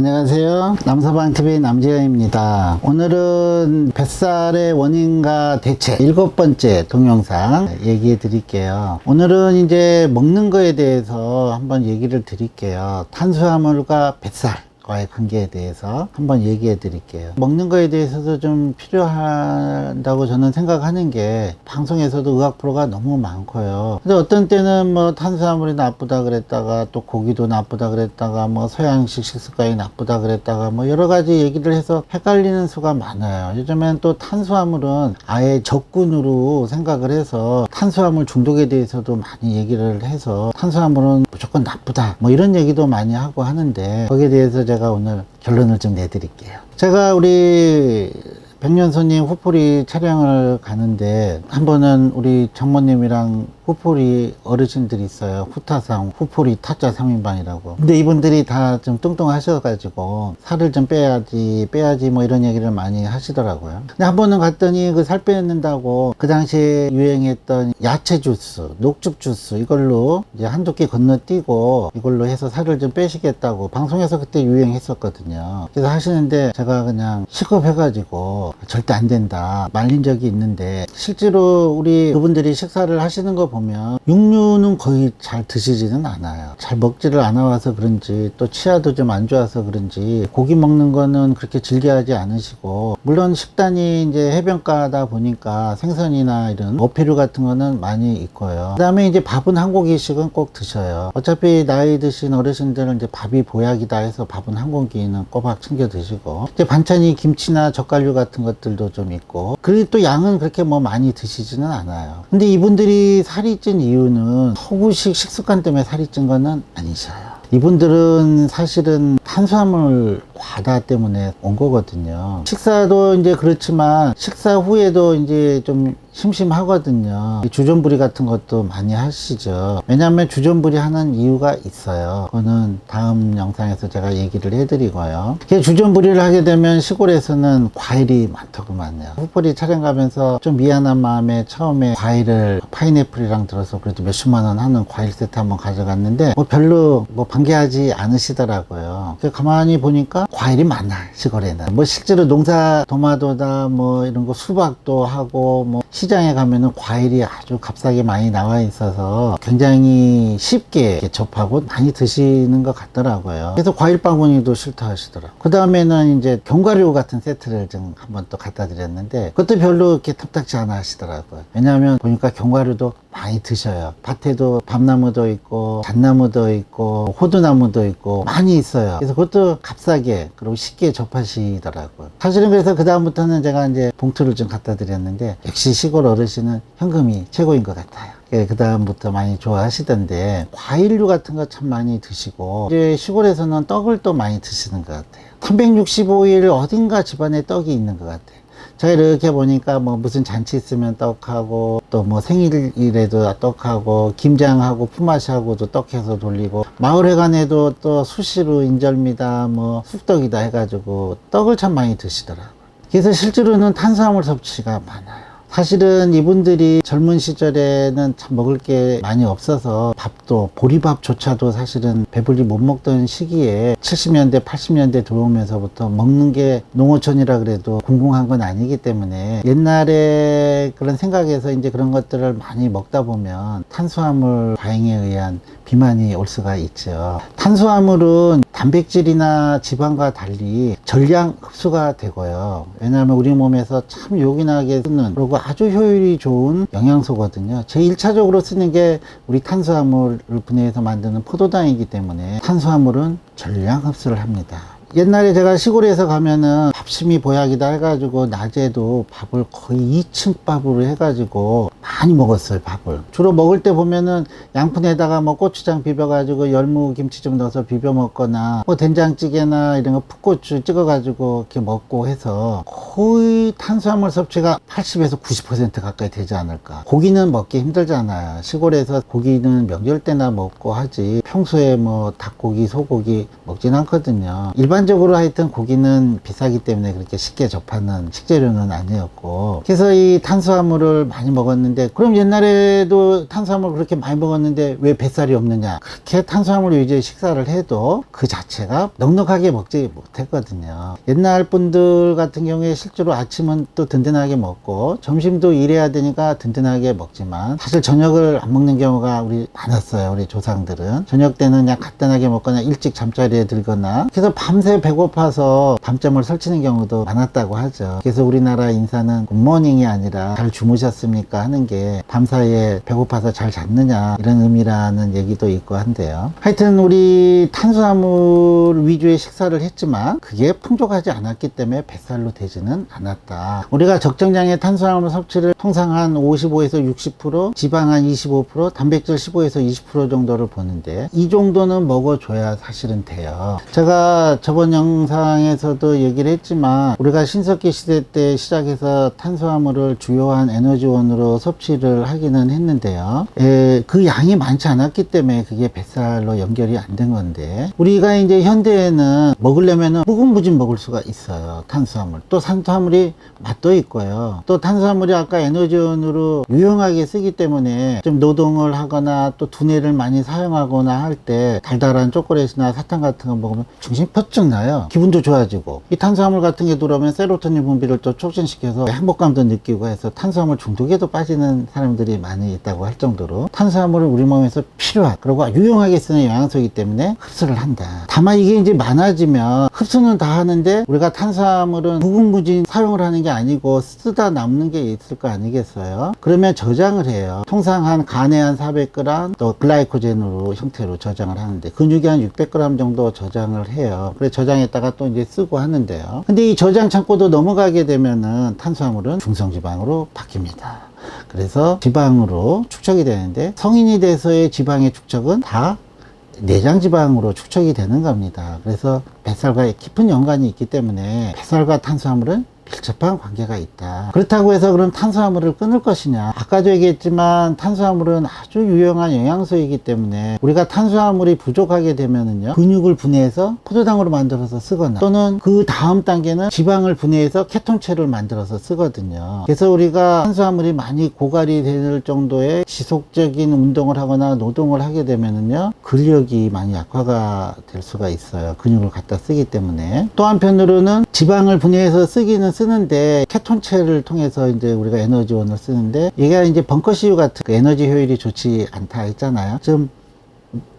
안녕하세요. 남서방TV 남지현입니다. 오늘은 뱃살의 원인과 대책 일곱 번째 동영상 얘기해 드릴게요. 오늘은 이제 먹는 거에 대해서 한번 얘기를 드릴게요. 탄수화물과 뱃살. 과의 관계에 대해서 한번 얘기해 드릴게요. 먹는 거에 대해서도 좀 필요하다고 저는 생각하는 게 방송에서도 의학 프로가 너무 많고요. 근데 어떤 때는 뭐 탄수화물이 나쁘다 그랬다가 또 고기도 나쁘다 그랬다가 뭐 서양식 식습관이 나쁘다 그랬다가 뭐 여러 가지 얘기를 해서 헷갈리는 수가 많아요. 요즘엔 또 탄수화물은 아예 적군으로 생각을 해서 탄수화물 중독에 대해서도 많이 얘기를 해서 탄수화물은 무조건 나쁘다 뭐 이런 얘기도 많이 하고 하는데 거기에 대해서 제가 오늘 결론을 좀 내드릴게요. 제가 우리 백년손님 후풀이 촬영을 가는데 한 번은 우리 장모님이랑 후풀이 어르신들이 있어요. 후타상, 후풀이 타짜 3인방이라고. 근데 이분들이 다 좀 뚱뚱하셔가지고 살을 좀 빼야지, 빼야지 뭐 이런 얘기를 많이 하시더라고요. 근데 한 번은 갔더니 그 살 빼는다고 그 당시에 유행했던 야채 주스, 녹즙 주스 이걸로 이제 한두 끼 건너뛰고 이걸로 해서 살을 좀 빼시겠다고 방송에서 그때 유행했었거든요. 그래서 하시는데 제가 그냥 시급해가지고 절대 안 된다 말린 적이 있는데 실제로 우리 그분들이 식사를 하시는 거 보면 육류는 거의 잘 드시지는 않아요. 잘 먹지를 않아 와서 그런지 또 치아도 좀 안 좋아서 그런지 고기 먹는 거는 그렇게 즐겨하지 않으시고 물론 식단이 이제 해변가다 보니까 생선이나 이런 어패류 같은 거는 많이 있고요. 그다음에 이제 밥은 한 고기씩은 꼭 드셔요. 어차피 나이 드신 어르신들은 이제 밥이 보약이다 해서 밥은 한 공기는 꼬박 챙겨 드시고 이제 반찬이 김치나 젓갈류 같은 것들도 좀 있고 그리고 또 양은 그렇게 뭐 많이 드시지는 않아요. 근데 이분들이 살이 찐 이유는 허구식 식습관 때문에 살이 찐 거는 아니셔요. 이분들은 사실은 탄수화물 과다 때문에 온 거거든요. 식사도 이제 그렇지만 식사 후에도 이제 좀 심심하거든요. 이 주전부리 같은 것도 많이 하시죠. 왜냐하면 주전부리 하는 이유가 있어요. 그거는 다음 영상에서 제가 얘기를 해드리고요. 주전부리를 하게 되면 시골에서는 과일이 많더구만요. 후보리 촬영 가면서 좀 미안한 마음에 처음에 과일을 파인애플이랑 들어서 그래도 몇십만 원 하는 과일 세트 한번 가져갔는데 뭐 별로 뭐 반개하지 않으시더라고요. 가만히 보니까 과일이 많아 시골에는. 뭐 실제로 농사 도마도다 뭐 이런 거 수박도 하고 뭐 시장에 가면은 과일이 아주 값싸게 많이 나와 있어서 굉장히 쉽게 접하고 많이 드시는 것 같더라고요. 그래서 과일 바구니도 싫다 하시더라고요. 그 다음에는 이제 견과류 같은 세트를 좀 한번 또 갖다 드렸는데 그것도 별로 이렇게 탐탁지 않아 하시더라고요. 왜냐하면 보니까 견과류도 많이 드셔요. 밭에도 밤나무도 있고 잣나무도 있고 호두나무도 있고 많이 있어요. 그래서 그것도 값싸게 그리고 쉽게 접하시더라고요. 사실은 그래서 그 다음부터는 제가 이제 봉투를 좀 갖다 드렸는데 역시 시골 어르신은 현금이 최고인 것 같아요. 그 다음부터 많이 좋아하시던데 과일류 같은 거 참 많이 드시고 이제 시골에서는 떡을 또 많이 드시는 것 같아요. 365일 어딘가 집안에 떡이 있는 것 같아요. 제가 이렇게 보니까 뭐 무슨 잔치 있으면 떡하고 또 뭐 생일이라도 떡하고 김장하고 품앗이하고도 떡해서 돌리고 마을회관에도 또 수시로 인절미다 뭐 쑥떡이다 해가지고 떡을 참 많이 드시더라고요. 그래서 실제로는 탄수화물 섭취가 많아요. 사실은 이분들이 젊은 시절에는 참 먹을 게 많이 없어서 밥도 보리밥조차도 사실은 배불리 못 먹던 시기에 70년대 80년대 들어오면서부터 먹는 게 농어촌이라 그래도 궁궁한 건 아니기 때문에 옛날에 그런 생각에서 이제 그런 것들을 많이 먹다 보면 탄수화물 과잉에 의한 비만이 올 수가 있죠. 탄수화물은 단백질이나 지방과 달리 전량 흡수가 되고요. 왜냐하면 우리 몸에서 참 요긴하게 쓰는 그리고 아주 효율이 좋은 영양소거든요. 제 1차적으로 쓰는 게 우리 탄수화물을 분해해서 만드는 포도당이기 때문에 탄수화물은 전량 흡수를 합니다. 옛날에 제가 시골에서 가면은 밥심이 보약이다 해가지고 낮에도 밥을 거의 2층 밥으로 해가지고 많이 먹었어요 밥을. 주로 먹을 때 보면은 양푼에다가 뭐 고추장 비벼가지고 열무 김치 좀 넣어서 비벼 먹거나 뭐 된장찌개나 이런 거 풋고추 찍어가지고 이렇게 먹고 해서 거의 탄수화물 섭취가 80에서 90% 가까이 되지 않을까. 고기는 먹기 힘들잖아요. 시골에서 고기는 명절 때나 먹고 하지. 평소에 뭐 닭고기 소고기 먹진 않거든요 일반적으로 하여튼 고기는 비싸기 때문에 그렇게 쉽게 접하는 식재료는 아니었고 그래서 이 탄수화물을 많이 먹었는데 그럼 옛날에도 탄수화물 그렇게 많이 먹었는데 왜 뱃살이 없느냐? 그렇게 탄수화물 위주의 식사를 해도 그 자체가 넉넉하게 먹지 못했거든요. 옛날 분들 같은 경우에 실제로 아침은 또 든든하게 먹고 점심도 일해야 되니까 든든하게 먹지만 사실 저녁을 안 먹는 경우가 우리 많았어요. 우리 조상들은 저녁 때는 그냥 간단하게 먹거나 일찍 잠자리에 들거나 그래서 밤새 배고파서 밤잠을 설치는 경우도 많았다고 하죠. 그래서 우리나라 인사는 굿모닝이 아니라 잘 주무셨습니까 하는 게 밤사이에 배고파서 잘 잤느냐 이런 의미라는 얘기도 있고 한데요. 하여튼 우리 탄수화물 위주의 식사를 했지만 그게 풍족하지 않았기 때문에 뱃살로 되지는 않았다. 우리가 적정량의 탄수화물 섭취를 통상 한 55에서 60% 지방 한 25% 단백질 15에서 20% 정도를 보는데 이 정도는 먹어줘야 사실은 돼요. 제가 저번 영상에서도 얘기를 했지만 우리가 신석기 시대 때 시작해서 탄수화물을 주요한 에너지원으로 섭취를 하기는 했는데요. 에, 그 양이 많지 않았기 때문에 그게 뱃살로 연결이 안 된 건데 우리가 이제 현대에는 먹으려면은 무궁무진 먹을 수가 있어요. 탄수화물. 또 탄수화물이 맛도 있고요. 또 탄수화물이 아까 에너지원으로 유용하게 쓰기 때문에 좀 노동을 하거나 또 두뇌를 많이 사용하거나 할 때 달달한 초콜릿이나 사탕 같은 거 먹으면 정신이 퍼쩍 나요. 기분도 좋아지고 이 탄수화물 같은 게 들어오면 세로토닌 분비를 또 촉진시켜서 행복감도 느끼고 해서 탄수화물 중독에도 빠지는 사람들이 많이 있다고 할 정도로 탄수화물은 우리 몸에서 필요한 그리고 유용하게 쓰는 영양소이기 때문에 흡수를 한다. 다만 이게 이제 많아지면 흡수는 다 하는데 우리가 탄수화물은 무궁무진 사용을 하는 게 아니고 쓰다 남는 게 있을 거 아니겠어요? 그러면 저장을 해요. 통상 한 간에 한 400g 또 글라이코젠으로 형태로 저장을 하는데 근육이 한 600g 정도 저장을 해요. 그래 저장했다가 또 이제 쓰고 하는데요. 근데 이 저장 창고도 넘어가게 되면은 탄수화물은 중성지방으로 바뀝니다. 그래서 지방으로 축적이 되는데 성인이 돼서의 지방의 축적은 다 내장 지방으로 축적이 되는 겁니다. 그래서 뱃살과 깊은 연관이 있기 때문에 뱃살과 탄수화물은 밀접한 관계가 있다. 그렇다고 해서 그럼 탄수화물을 끊을 것이냐? 아까도 얘기했지만 탄수화물은 아주 유용한 영양소이기 때문에 우리가 탄수화물이 부족하게 되면은요 근육을 분해해서 포도당으로 만들어서 쓰거나 또는 그 다음 단계는 지방을 분해해서 케톤체를 만들어서 쓰거든요. 그래서 우리가 탄수화물이 많이 고갈이 될 정도의 지속적인 운동을 하거나 노동을 하게 되면은요 근력이 많이 약화가 될 수가 있어요. 근육을 갖다 쓰기 때문에 또 한편으로는 지방을 분해해서 쓰기는 쓰는 데 케톤체를 통해서 이제 우리가 에너지원을 쓰는데 얘가 이제 벙커CU 같은 그 에너지 효율이 좋지 않다 했잖아요. 좀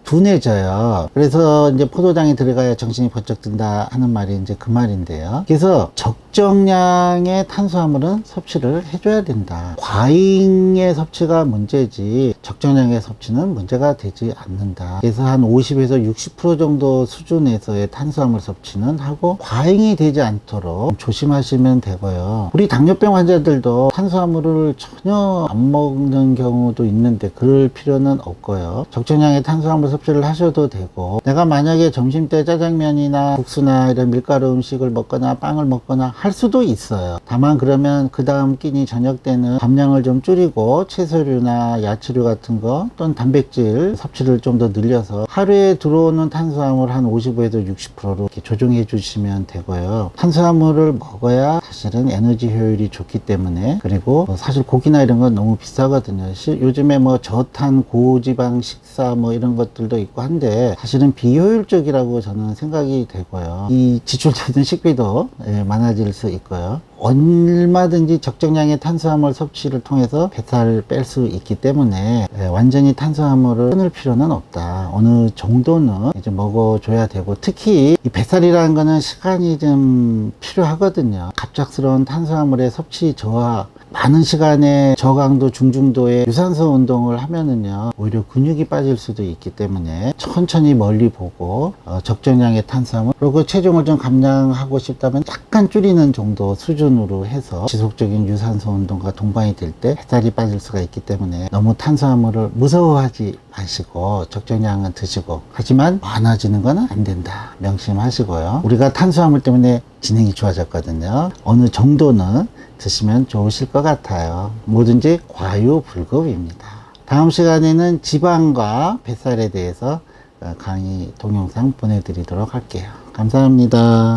둔해져요. 그래서 이제 포도당이 들어가야 정신이 번쩍 든다 하는 말이 이제 그 말인데요. 그래서 적정량의 탄수화물은 섭취를 해줘야 된다. 과잉의 섭취가 문제지 적정량의 섭취는 문제가 되지 않는다. 그래서 한 50에서 60% 정도 수준에서의 탄수화물 섭취는 하고 과잉이 되지 않도록 조심하시면 되고요. 우리 당뇨병 환자들도 탄수화물을 전혀 안 먹는 경우도 있는데 그럴 필요는 없고요. 적정량의 탄수화물 섭취를 하셔도 되고 내가 만약에 점심 때 짜장면이나 국수나 이런 밀가루 음식을 먹거나 빵을 먹거나 할 수도 있어요. 다만 그러면 그 다음 끼니 저녁 때는 감량을 좀 줄이고 채소류나 야채류 같은 거 또는 단백질 섭취를 좀 더 늘려서 하루에 들어오는 탄수화물 한 55에서 60%로 이렇게 조정해 주시면 되고요. 탄수화물을 먹어야 사실은 에너지 효율이 좋기 때문에 그리고 뭐 사실 고기나 이런 건 너무 비싸거든요. 시- 요즘에 뭐 저탄 고지방 식사 뭐 이런 것 들도 있고 한데 사실은 비효율적이라고 저는 생각이 되고요. 이 지출되는 식비도 예, 많아질 수 있고요. 얼마든지 적정량의 탄수화물 섭취를 통해서 뱃살을 뺄 수 있기 때문에 예, 완전히 탄수화물을 끊을 필요는 없다. 어느 정도는 이제 먹어줘야 되고 특히 이 뱃살이라는 거는 시간이 좀 필요하거든요. 갑작스러운 탄수화물의 섭취 저하 많은 시간에 저강도 중중도의 유산소 운동을 하면은요 오히려 근육이 빠질 수도 있기 때문에 천천히 멀리 보고 어, 적정량의 탄수화물 그리고 체중을 좀 감량하고 싶다면 약간 줄이는 정도 수준으로 해서 지속적인 유산소 운동과 동반이 될때 뱃살이 빠질 수가 있기 때문에 너무 탄수화물을 무서워하지 마시고 적정량은 드시고 하지만 많아지는 거는 안 된다. 명심하시고요. 우리가 탄수화물 때문에 진행이 좋아졌거든요. 어느 정도는 드시면 좋으실 것 같아요. 뭐든지 과유불급입니다. 다음 시간에는 지방과 뱃살에 대해서 어, 강의 동영상 보내드리도록 할게요. 감사합니다